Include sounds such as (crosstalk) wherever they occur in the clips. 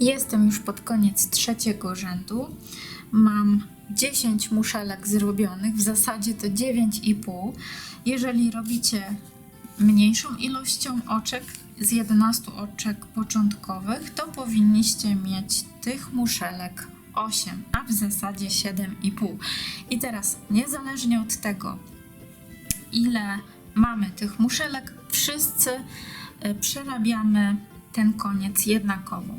Jestem już pod koniec trzeciego rzędu. Mam 10 muszelek zrobionych, w zasadzie to 9,5. Jeżeli robicie mniejszą ilością oczek z 11 oczek początkowych, to powinniście mieć tych muszelek 8, a w zasadzie 7,5. I teraz, niezależnie od tego, ile mamy tych muszelek, wszyscy y, przerabiamy ten koniec jednakowo.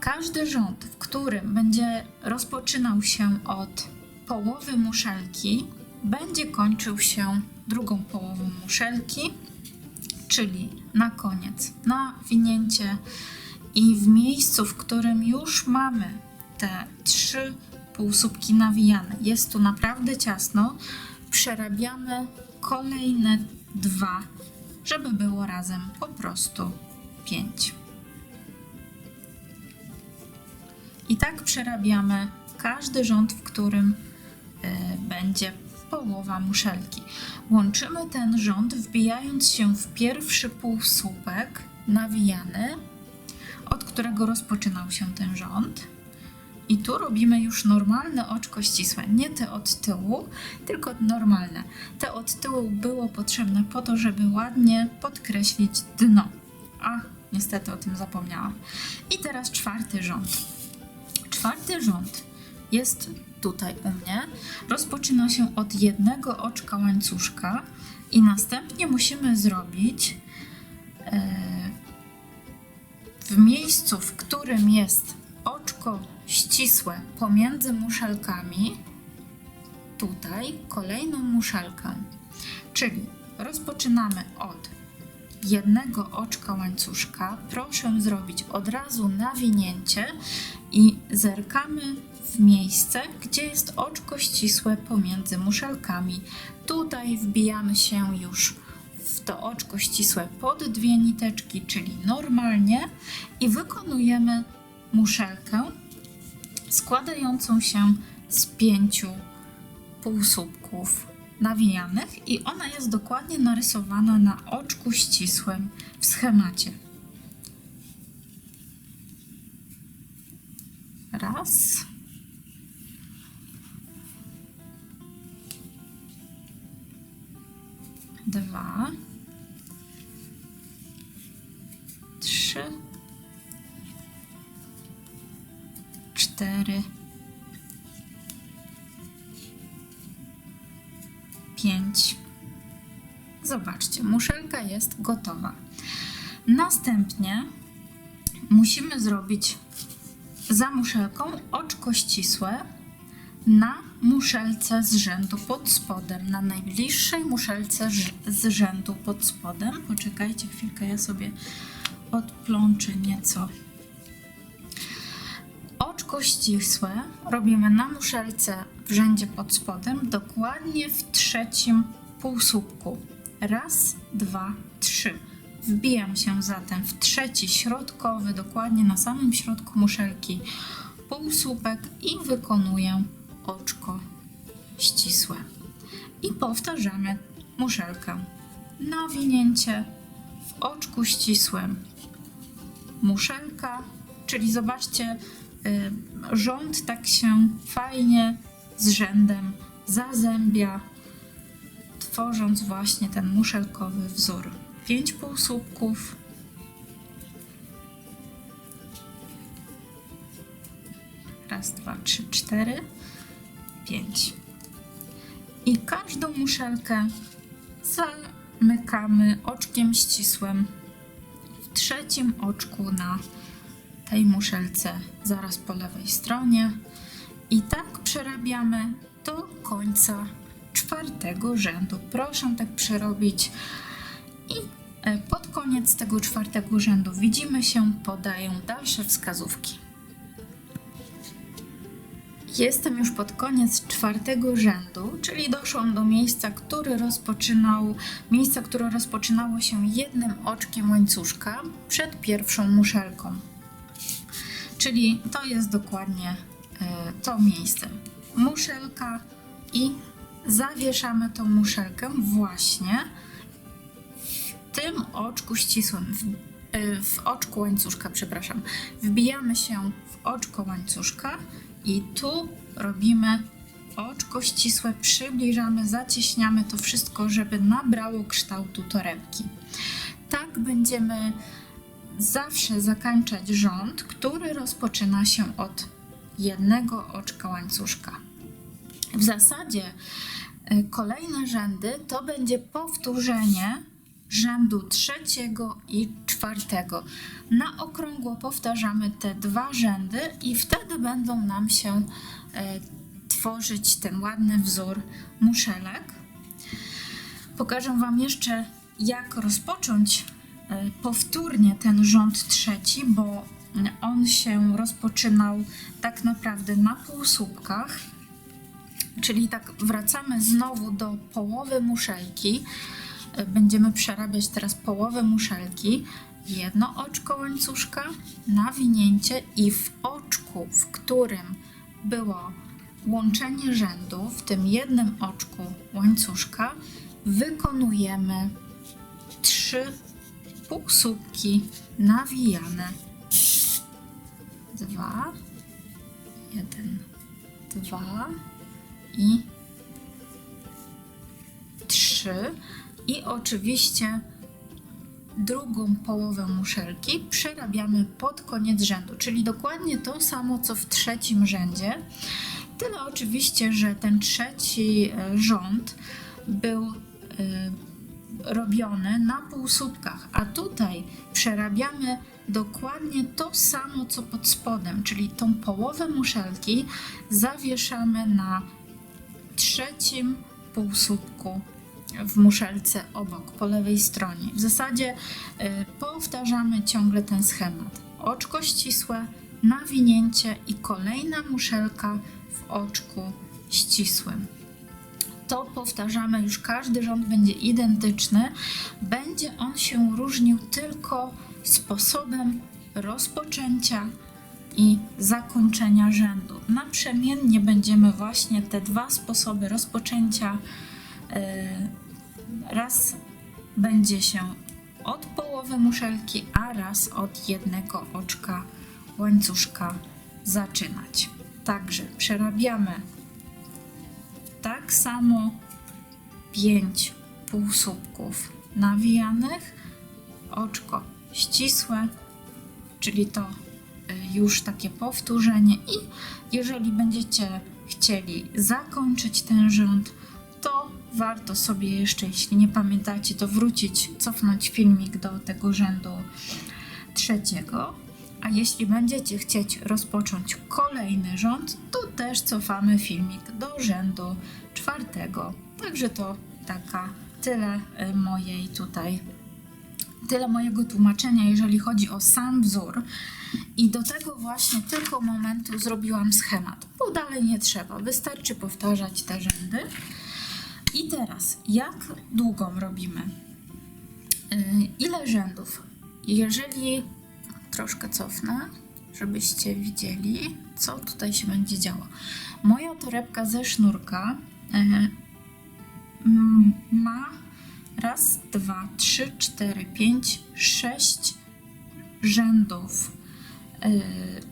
Każdy rząd, w którym będzie rozpoczynał się od połowy muszelki, będzie kończył się drugą połową muszelki, czyli na koniec nawinięcie i w miejscu, w którym już mamy te trzy półsłupki nawijane, jest tu naprawdę ciasno, przerabiamy kolejne dwa, żeby było razem po prostu pięć. I tak przerabiamy każdy rząd, w którym y, będzie połowa muszelki. Łączymy ten rząd, wbijając się w pierwszy półsłupek nawijany, od którego rozpoczynał się ten rząd. I tu robimy już normalne oczko ścisłe, nie te od tyłu, tylko normalne. Te od tyłu było potrzebne po to, żeby ładnie podkreślić dno. A, niestety o tym zapomniałam. I teraz czwarty rząd. Czwarty rząd jest tutaj u mnie. Rozpoczyna się od jednego oczka łańcuszka i następnie musimy zrobić e, w miejscu, w którym jest oczko ścisłe pomiędzy muszelkami, tutaj kolejną muszelkę. Czyli rozpoczynamy od jednego oczka łańcuszka. Proszę zrobić od razu nawinięcie i zerkamy w miejsce, gdzie jest oczko ścisłe pomiędzy muszelkami. Tutaj wbijamy się już w to oczko ścisłe pod dwie niteczki, czyli normalnie i wykonujemy muszelkę składającą się z pięciu półsłupków nawijanych i ona jest dokładnie narysowana na oczku ścisłym w schemacie. Raz. Dwa. Trzy. Cztery. Pięć. Zobaczcie, muszelka jest gotowa. Następnie musimy zrobić za muszelką oczko ścisłe na muszelce z rzędu pod spodem, na najbliższej muszelce z rzędu pod spodem. Poczekajcie chwilkę, ja sobie odplączę nieco. Oczko ścisłe robimy na muszelce w rzędzie pod spodem, dokładnie w trzecim półsłupku. Raz, dwa, trzy. Wbijam się zatem w trzeci środkowy, dokładnie na samym środku muszelki, półsłupek i wykonuję oczko ścisłe. I powtarzamy muszelkę. Nawinięcie w oczku ścisłym. Muszelka, czyli zobaczcie, y, rząd tak się fajnie z rzędem zazębia, tworząc właśnie ten muszelkowy wzór. Pięć półsłupków. Raz, dwa, trzy, cztery, pięć. I każdą muszelkę zamykamy oczkiem ścisłym w trzecim oczku na tej muszelce zaraz po lewej stronie. I tak przerabiamy do końca czwartego rzędu. Proszę tak przerobić. I e, pod koniec tego czwartego rzędu widzimy się, podają dalsze wskazówki. Jestem już pod koniec czwartego rzędu, czyli doszłam do miejsca, który rozpoczynał, miejsca, które rozpoczynało się jednym oczkiem łańcuszka przed pierwszą muszelką. Czyli to jest dokładnie to miejsce. Muszelka i zawieszamy tą muszelkę właśnie w tym oczku ścisłym. W, y, w oczku łańcuszka, przepraszam. Wbijamy się w oczko łańcuszka i tu robimy oczko ścisłe, przybliżamy, zacieśniamy to wszystko, żeby nabrało kształtu torebki. Tak będziemy zawsze zakończać rząd, który rozpoczyna się od jednego oczka łańcuszka. W zasadzie y, kolejne rzędy to będzie powtórzenie rzędu trzeciego i czwartego. Na okrągło powtarzamy te dwa rzędy i wtedy będą nam się y, tworzyć ten ładny wzór muszelek. Pokażę Wam jeszcze, jak rozpocząć e, powtórnie ten rząd trzeci, bo on się rozpoczynał tak naprawdę na półsłupkach. Czyli tak wracamy znowu do połowy muszelki. Będziemy przerabiać teraz połowę muszelki. Jedno oczko łańcuszka, nawinięcie i w oczku, w którym było łączenie rzędu, w tym jednym oczku łańcuszka, wykonujemy trzy półsłupki nawijane. Dwa, jeden, dwa i trzy. I oczywiście drugą połowę muszelki przerabiamy pod koniec rzędu, czyli dokładnie to samo co w trzecim rzędzie. Tyle oczywiście, że ten trzeci e, rząd był e, robiony na półsłupkach, a tutaj przerabiamy dokładnie to samo co pod spodem, czyli tą połowę muszelki zawieszamy na trzecim półsłupku w muszelce obok, po lewej stronie. W zasadzie y, powtarzamy ciągle ten schemat. Oczko ścisłe, nawinięcie i kolejna muszelka w oczku ścisłym. To powtarzamy już, każdy rząd będzie identyczny. Będzie on się różnił tylko sposobem rozpoczęcia i zakończenia rzędu. Naprzemiennie będziemy właśnie te dwa sposoby rozpoczęcia e, raz będzie się od połowy muszelki, a raz od jednego oczka łańcuszka zaczynać. Także przerabiamy tak samo 5 półsłupków nawijanych, oczko ścisłe, czyli to y, już takie powtórzenie i jeżeli będziecie chcieli zakończyć ten rząd, to warto sobie jeszcze, jeśli nie pamiętacie, to wrócić, cofnąć filmik do tego rzędu trzeciego. A jeśli będziecie chcieć rozpocząć kolejny rząd, to też cofamy filmik do rzędu czwartego. Także to taka tyle y, mojej tutaj tyle mojego tłumaczenia, jeżeli chodzi o sam wzór. I do tego właśnie tylko momentu zrobiłam schemat, bo dalej nie trzeba, wystarczy powtarzać te rzędy. I teraz, jak długą robimy? Yy, Ile rzędów? Jeżeli troszkę cofnę, żebyście widzieli, co tutaj się będzie działo. Moja torebka ze sznurka yy, mm, ma raz, dwa, trzy, cztery, pięć, sześć rzędów yy,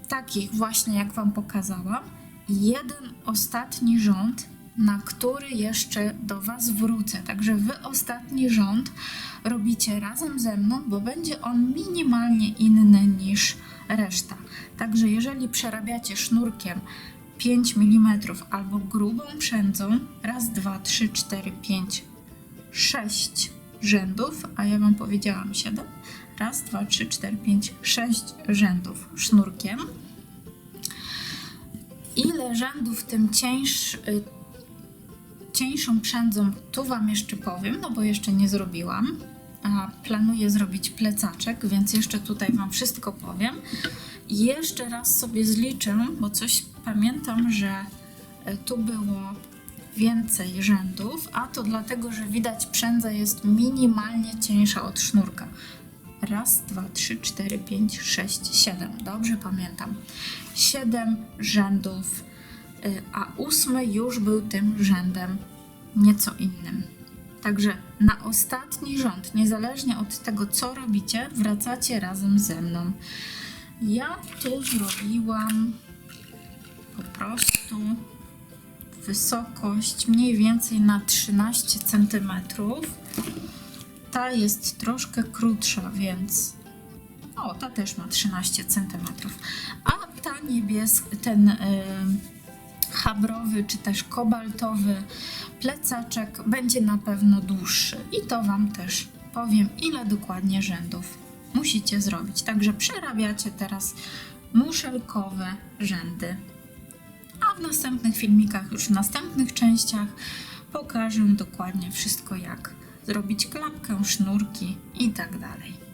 takich właśnie jak Wam pokazałam. Jeden ostatni rząd, na który jeszcze do Was wrócę. Także Wy ostatni rząd robicie razem ze mną, bo będzie on minimalnie inny niż reszta. Także jeżeli przerabiacie sznurkiem 5 mm albo grubą przędzą, raz, dwa, trzy, cztery, pięć, 6 rzędów, a ja Wam powiedziałam 7. Raz, dwa, trzy, cztery, pięć, sześć rzędów sznurkiem. Ile rzędów tym cieńsz, y, cieńszą przędzą, tu Wam jeszcze powiem, no bo jeszcze nie zrobiłam. A planuję zrobić plecaczek, więc jeszcze tutaj Wam wszystko powiem. Jeszcze raz sobie zliczę, bo coś pamiętam, że y, tu było więcej rzędów, a to dlatego, że widać przędza jest minimalnie cieńsza od sznurka. Raz, dwa, trzy, cztery, pięć, sześć, siedem. Dobrze pamiętam. Siedem rzędów, y, a ósmy już był tym rzędem nieco innym. Także na ostatni rząd, niezależnie od tego, co robicie, wracacie razem ze mną. Ja tu zrobiłam po prostu wysokość mniej więcej na 13 cm. Ta jest troszkę krótsza, więc o, ta też ma 13 cm. A ta niebieska, ten y, habrowy czy też kobaltowy plecaczek będzie na pewno dłuższy. I to Wam też powiem, ile dokładnie rzędów musicie zrobić. Także przerabiacie teraz muszelkowe rzędy. A w następnych filmikach, już w następnych częściach pokażę dokładnie wszystko, jak zrobić klapkę, sznurki i tak dalej.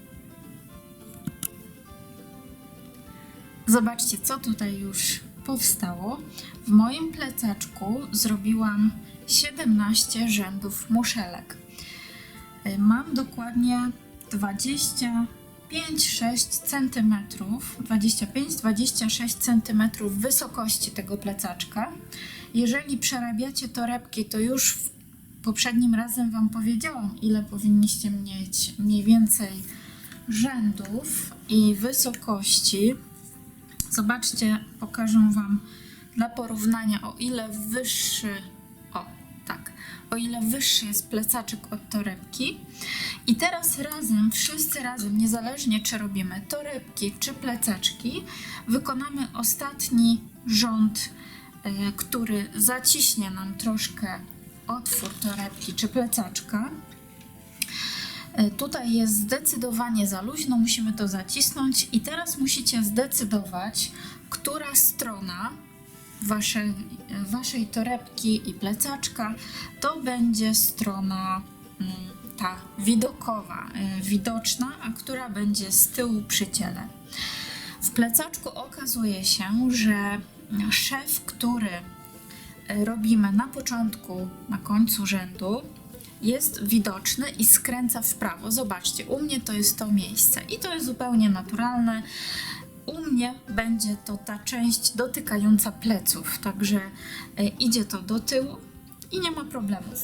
Zobaczcie, co tutaj już powstało. W moim plecaczku zrobiłam 17 rzędów muszelek. Mam dokładnie 25-6 cm, 25-26 cm wysokości tego plecaczka. Jeżeli przerabiacie torebki, to już poprzednim razem Wam powiedziałam, ile powinniście mieć mniej więcej rzędów i wysokości. Zobaczcie, pokażę Wam dla porównania, o ile wyższy, o ile wyższy jest plecaczek od torebki. I teraz razem, wszyscy razem, niezależnie czy robimy torebki czy plecaczki, wykonamy ostatni rząd, e, który zaciśnie nam troszkę otwór torebki czy plecaczka. E, Tutaj jest zdecydowanie za luźno, musimy to zacisnąć i teraz musicie zdecydować, która strona waszej, waszej torebki i plecaczka to będzie strona mm, ta widokowa, e, widoczna, a która będzie z tyłu przy ciele. W plecaczku okazuje się, że szef, który e, robimy na początku, na końcu rzędu, jest widoczny i skręca w prawo. Zobaczcie, u mnie to jest to miejsce i to jest zupełnie naturalne. U mnie będzie to ta część dotykająca pleców, także e, idzie to do tyłu i nie ma problemów.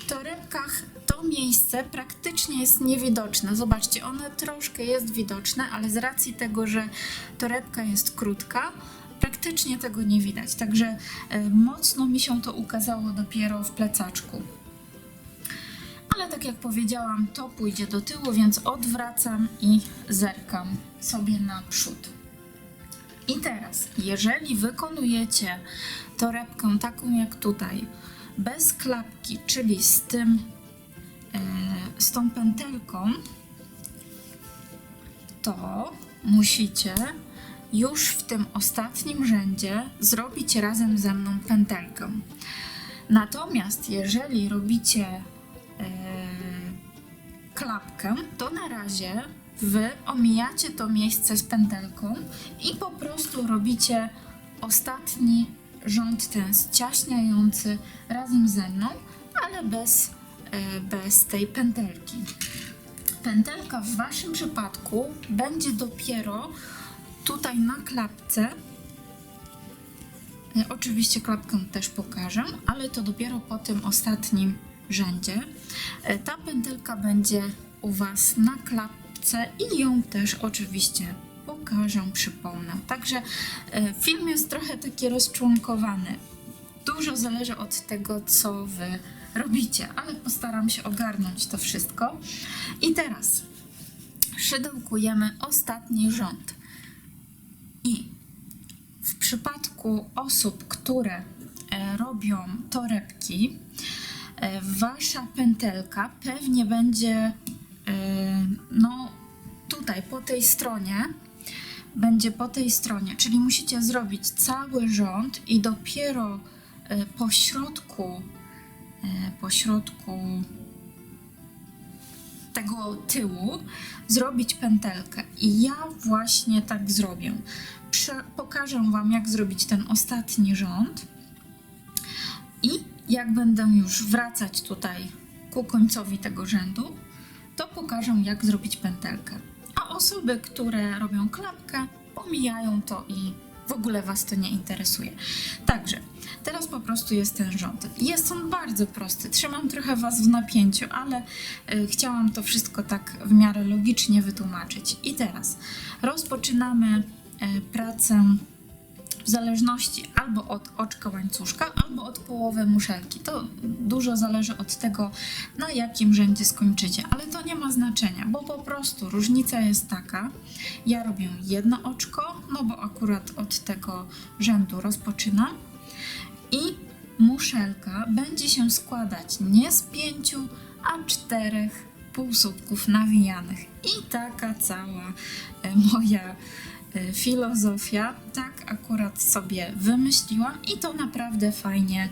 W torebkach to miejsce praktycznie jest niewidoczne. Zobaczcie, one troszkę jest widoczne, ale z racji tego, że torebka jest krótka, praktycznie tego nie widać. Także e, mocno mi się to ukazało dopiero w plecaczku. Ale tak jak powiedziałam, to pójdzie do tyłu, więc odwracam i zerkam sobie naprzód. I teraz, jeżeli wykonujecie torebkę taką jak tutaj, bez klapki, czyli z tym, e, z tą pętelką, to musicie już w tym ostatnim rzędzie zrobić razem ze mną pętelkę. Natomiast jeżeli robicie klapkę, to na razie wy omijacie to miejsce z pętelką i po prostu robicie ostatni rząd ten ściaśniający razem ze mną, ale bez, e, bez tej pętelki. Pętelka w waszym przypadku będzie dopiero tutaj na klapce. E, Oczywiście klapkę też pokażę, ale to dopiero po tym ostatnim rzędzie. E, Ta pętelka będzie u Was na klapce i ją też oczywiście pokażę, przypomnę. Także e, film jest trochę taki rozczłonkowany. Dużo zależy od tego, co Wy robicie, ale postaram się ogarnąć to wszystko. I teraz szydełkujemy ostatni rząd. I w przypadku osób, które e, robią torebki, wasza pętelka pewnie będzie e, no tutaj po tej stronie będzie po tej stronie, czyli musicie zrobić cały rząd i dopiero e, po środku e, po środku tego tyłu zrobić pętelkę. I ja właśnie tak zrobię. Prze- pokażę Wam, jak zrobić ten ostatni rząd. I jak będę już wracać tutaj ku końcowi tego rzędu, to pokażę, jak zrobić pętelkę. A osoby, które robią klapkę, pomijają to i w ogóle Was to nie interesuje. Także teraz po prostu jest ten rząd. Jest on bardzo prosty. Trzymam trochę Was w napięciu, ale y, chciałam to wszystko tak w miarę logicznie wytłumaczyć. I teraz rozpoczynamy y, pracę w zależności albo od oczka łańcuszka, albo od połowy muszelki. To dużo zależy od tego, na jakim rzędzie skończycie, ale to nie ma znaczenia, bo po prostu różnica jest taka. Ja robię jedno oczko, no bo akurat od tego rzędu rozpoczynam i muszelka będzie się składać nie z pięciu, a czterech półsłupków nawijanych. I taka cała e, moja filozofia, tak akurat sobie wymyśliłam i to naprawdę fajnie,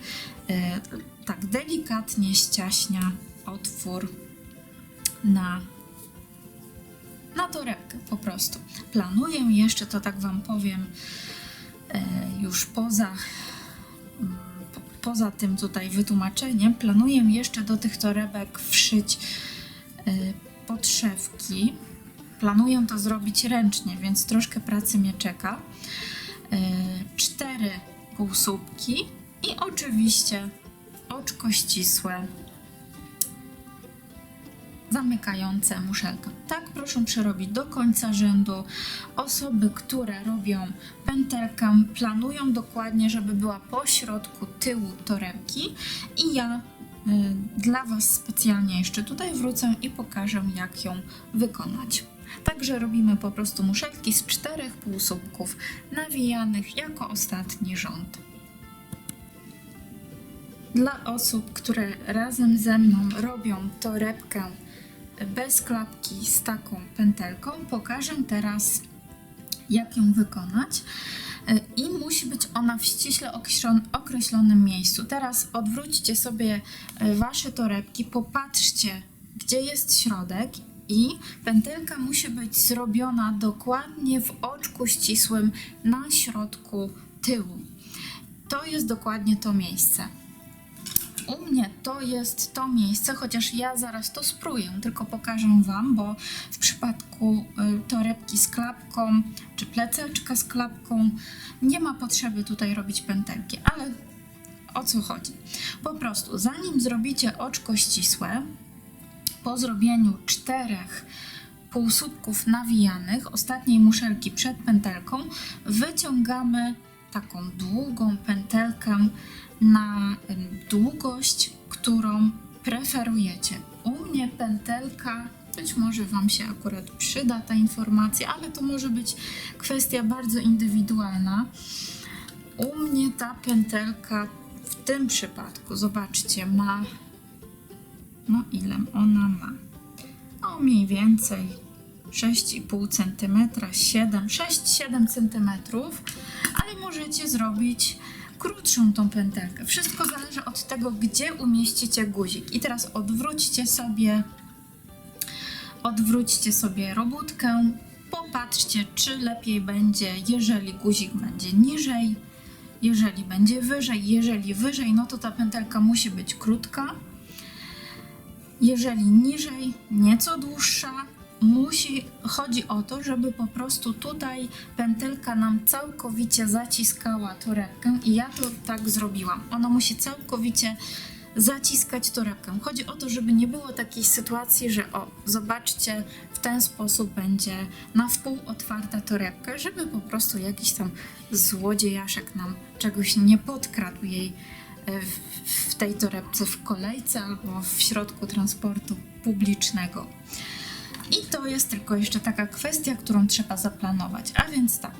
e, tak delikatnie ściaśnia otwór na, na torebkę po prostu. Planuję jeszcze, to tak Wam powiem, e, już poza mm, po- poza tym tutaj wytłumaczeniem, planuję jeszcze do tych torebek wszyć y, podszewki. Planuję to zrobić ręcznie, więc troszkę pracy mnie czeka. Y, Cztery półsłupki i oczywiście oczko ścisłe zamykające muszelkę. Tak proszę przerobić do końca rzędu. Osoby, które robią pętelkę, planują dokładnie, żeby była po środku tyłu torebki i ja y, dla Was specjalnie jeszcze tutaj wrócę i pokażę, jak ją wykonać. Także robimy po prostu muszelki z czterech półsłupków nawijanych jako ostatni rząd. Dla osób, które razem ze mną robią torebkę bez klapki z taką pętelką, pokażę teraz, jak ją wykonać. I musi być ona w ściśle określon- określonym miejscu. Teraz odwróćcie sobie e, wasze torebki, popatrzcie, gdzie jest środek, i pętelka musi być zrobiona dokładnie w oczku ścisłym na środku tyłu. To jest dokładnie to miejsce. U mnie to jest to miejsce, chociaż ja zaraz to spróję, tylko pokażę Wam, bo w przypadku y, torebki z klapką czy plececzka z klapką nie ma potrzeby tutaj robić pętelki, ale o co chodzi? Po prostu, zanim zrobicie oczko ścisłe, po zrobieniu czterech półsłupków nawijanych, ostatniej muszelki przed pętelką, wyciągamy taką długą pętelkę na długość, którą preferujecie. U mnie pętelka, być może Wam się akurat przyda ta informacja, ale to może być kwestia bardzo indywidualna. U mnie ta pętelka w tym przypadku, zobaczcie, ma. No, ile ona ma? No, mniej więcej 6,5 cm, 7, 6-7 cm, ale możecie zrobić krótszą tą pętelkę. Wszystko zależy od tego, gdzie umieścicie guzik. I teraz odwróćcie sobie odwróćcie sobie robótkę, popatrzcie, czy lepiej będzie, jeżeli guzik będzie niżej, jeżeli będzie wyżej. Jeżeli wyżej, no to ta pętelka musi być krótka. Jeżeli niżej, nieco dłuższa, musi, chodzi o to, żeby po prostu tutaj pętelka nam całkowicie zaciskała torebkę i ja to tak zrobiłam. Ona musi całkowicie zaciskać torebkę. Chodzi o to, żeby nie było takiej sytuacji, że o, zobaczcie, w ten sposób będzie na wpół otwarta torebka, żeby po prostu jakiś tam złodziejaszek nam czegoś nie podkradł jej w, tej torebce w kolejce albo w środku transportu publicznego. I to jest tylko jeszcze taka kwestia, którą trzeba zaplanować. A więc tak,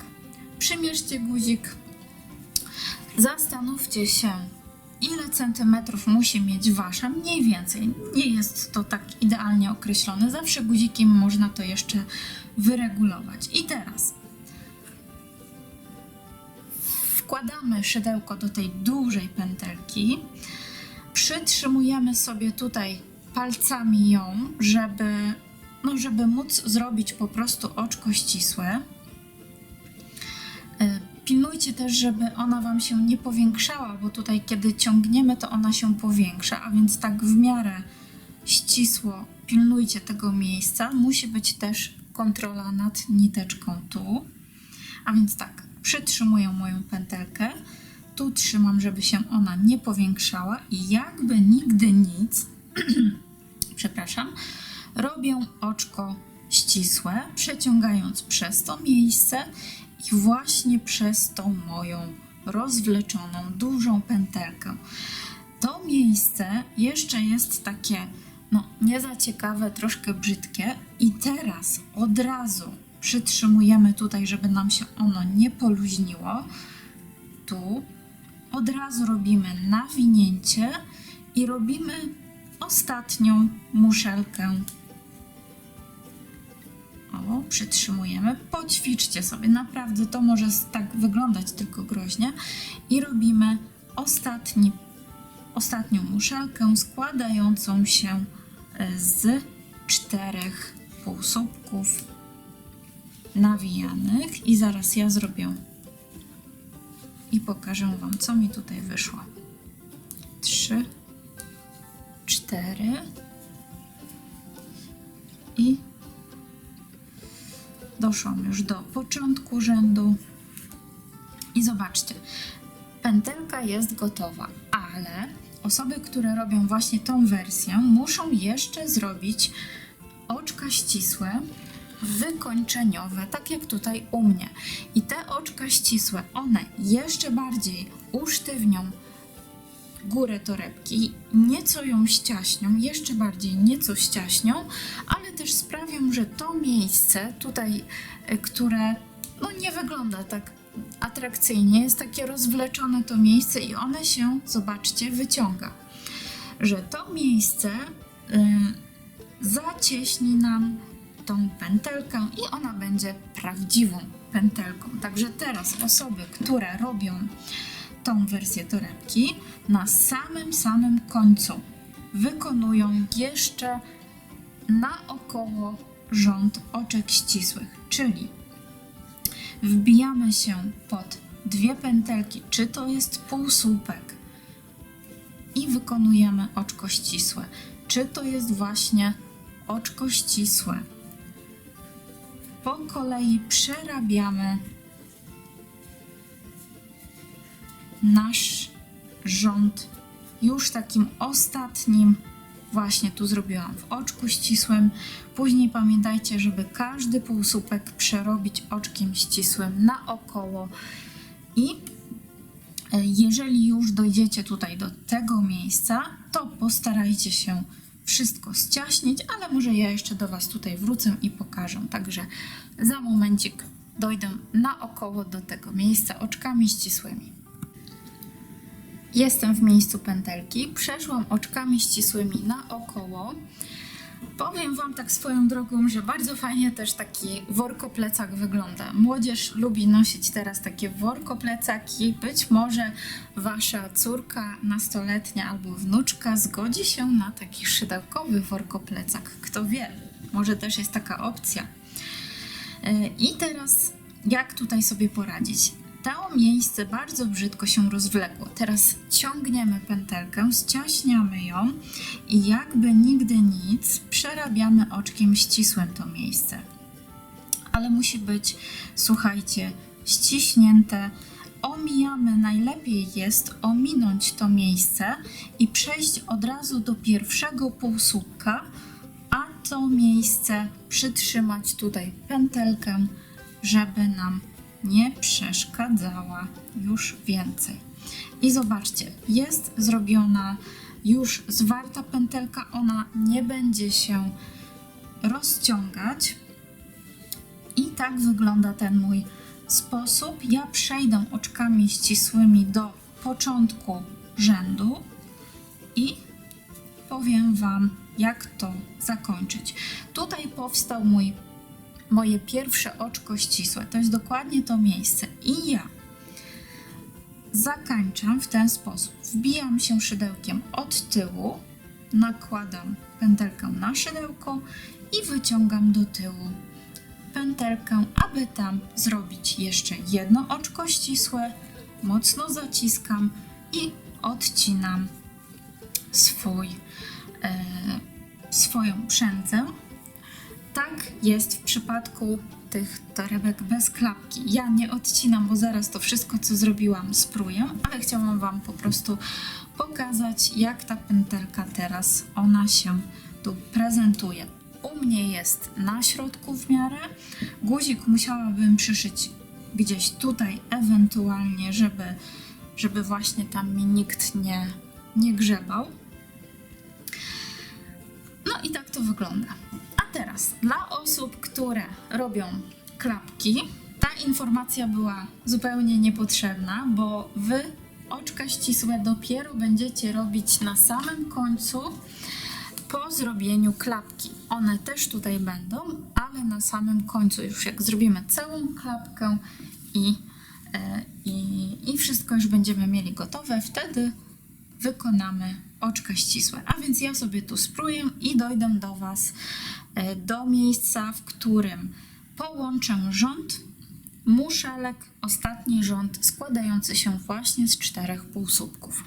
przymierzcie guzik, zastanówcie się, ile centymetrów musi mieć wasza, mniej więcej. Nie jest to tak idealnie określone. Zawsze guzikiem można to jeszcze wyregulować. I teraz wkładamy szydełko do tej dużej pętelki. Przytrzymujemy sobie tutaj palcami ją, żeby, no, żeby móc zrobić po prostu oczko ścisłe. E, Pilnujcie też, żeby ona Wam się nie powiększała, bo tutaj kiedy ciągniemy, to ona się powiększa, a więc tak w miarę ścisło pilnujcie tego miejsca. Musi być też kontrola nad niteczką tu. A więc tak, przytrzymuję moją pętelkę. Tu trzymam, żeby się ona nie powiększała i jakby nigdy nic, (clears throat) przepraszam, robię oczko ścisłe, przeciągając przez to miejsce i właśnie przez tą moją rozwleczoną, dużą pętelkę. To miejsce jeszcze jest takie, no, nie za ciekawe, troszkę brzydkie, i teraz od razu przytrzymujemy tutaj, żeby nam się ono nie poluźniło. Tu od razu robimy nawinięcie i robimy ostatnią muszelkę o, przytrzymujemy. Poćwiczcie sobie, naprawdę to może tak wyglądać tylko groźnie. I robimy ostatni, ostatnią muszelkę składającą się e, z czterech półsłupków nawijanych. I zaraz ja zrobię i pokażę Wam, co mi tutaj wyszło. Trzy, cztery i doszłam już do początku rzędu i zobaczcie, pętelka jest gotowa, ale osoby, które robią właśnie tą wersję, muszą jeszcze zrobić oczka ścisłe, wykończeniowe, tak jak tutaj u mnie. I te oczka ścisłe, one jeszcze bardziej usztywnią górę torebki, nieco ją ściaśnią, jeszcze bardziej nieco ściaśnią, ale też sprawią, że to miejsce tutaj, e, które no nie wygląda tak atrakcyjnie, jest takie rozwleczone to miejsce i one się, zobaczcie, wyciąga. Że to miejsce y, zacieśni nam tą pętelkę i ona będzie prawdziwą pętelką. Także teraz osoby, które robią tą wersję torebki na samym samym końcu wykonują jeszcze naokoło rząd oczek ścisłych, czyli wbijamy się pod dwie pętelki, czy to jest półsłupek i wykonujemy oczko ścisłe, czy to jest właśnie oczko ścisłe. Po kolei przerabiamy nasz rząd. Już takim ostatnim właśnie tu zrobiłam. W oczku ścisłym. Później pamiętajcie, żeby każdy półsłupek przerobić oczkiem ścisłym naokoło i e, jeżeli już dojdziecie tutaj do tego miejsca, to postarajcie się wszystko ściaśnić, ale może ja jeszcze do Was tutaj wrócę i pokażę. Także za momencik dojdę naokoło do tego miejsca oczkami ścisłymi. Jestem w miejscu pętelki, przeszłam oczkami ścisłymi naokoło. Powiem Wam tak swoją drogą, że bardzo fajnie też taki workoplecak wygląda. Młodzież lubi nosić teraz takie workoplecaki. Być może Wasza córka nastoletnia albo wnuczka zgodzi się na taki szydełkowy workoplecak. Kto wie, może też jest taka opcja. E, I teraz jak tutaj sobie poradzić? To miejsce bardzo brzydko się rozwlekło. Teraz ciągniemy pętelkę, ściaśniamy ją i jakby nigdy nic przerabiamy oczkiem ścisłym to miejsce. Ale musi być, słuchajcie, ściśnięte. Omijamy, najlepiej jest ominąć to miejsce i przejść od razu do pierwszego półsłupka, a to miejsce przytrzymać tutaj pętelkę, żeby nam nie przeszkadzała już więcej. I zobaczcie, jest zrobiona już zwarta pętelka, ona nie będzie się rozciągać. I tak wygląda ten mój sposób. Ja przejdę oczkami ścisłymi do początku rzędu i powiem Wam, jak to zakończyć. Tutaj powstał mój moje pierwsze oczko ścisłe. To jest dokładnie to miejsce. I ja zakańczam w ten sposób. Wbijam się szydełkiem od tyłu, nakładam pętelkę na szydełko i wyciągam do tyłu pętelkę, aby tam zrobić jeszcze jedno oczko ścisłe. Mocno zaciskam i odcinam swój, e, swoją przędzę tak jest w przypadku tych torebek bez klapki. Ja nie odcinam, bo zaraz to wszystko, co zrobiłam, spróję, ale chciałam Wam po prostu pokazać, jak ta pętelka teraz ona się tu prezentuje. U mnie jest na środku w miarę. Guzik musiałabym przyszyć gdzieś tutaj, ewentualnie, żeby, żeby właśnie tam mi nikt nie, nie grzebał. No i tak to wygląda. Teraz dla osób, które robią klapki, ta informacja była zupełnie niepotrzebna, bo wy oczka ścisłe dopiero będziecie robić na samym końcu po zrobieniu klapki. One też tutaj będą, ale na samym końcu, już jak zrobimy całą klapkę i, e, i, i wszystko już będziemy mieli gotowe, wtedy wykonamy oczka ścisłe. A więc ja sobie tu spróję i dojdę do Was e, do miejsca, w którym połączę rząd, muszelek, ostatni rząd składający się właśnie z czterech półsłupków.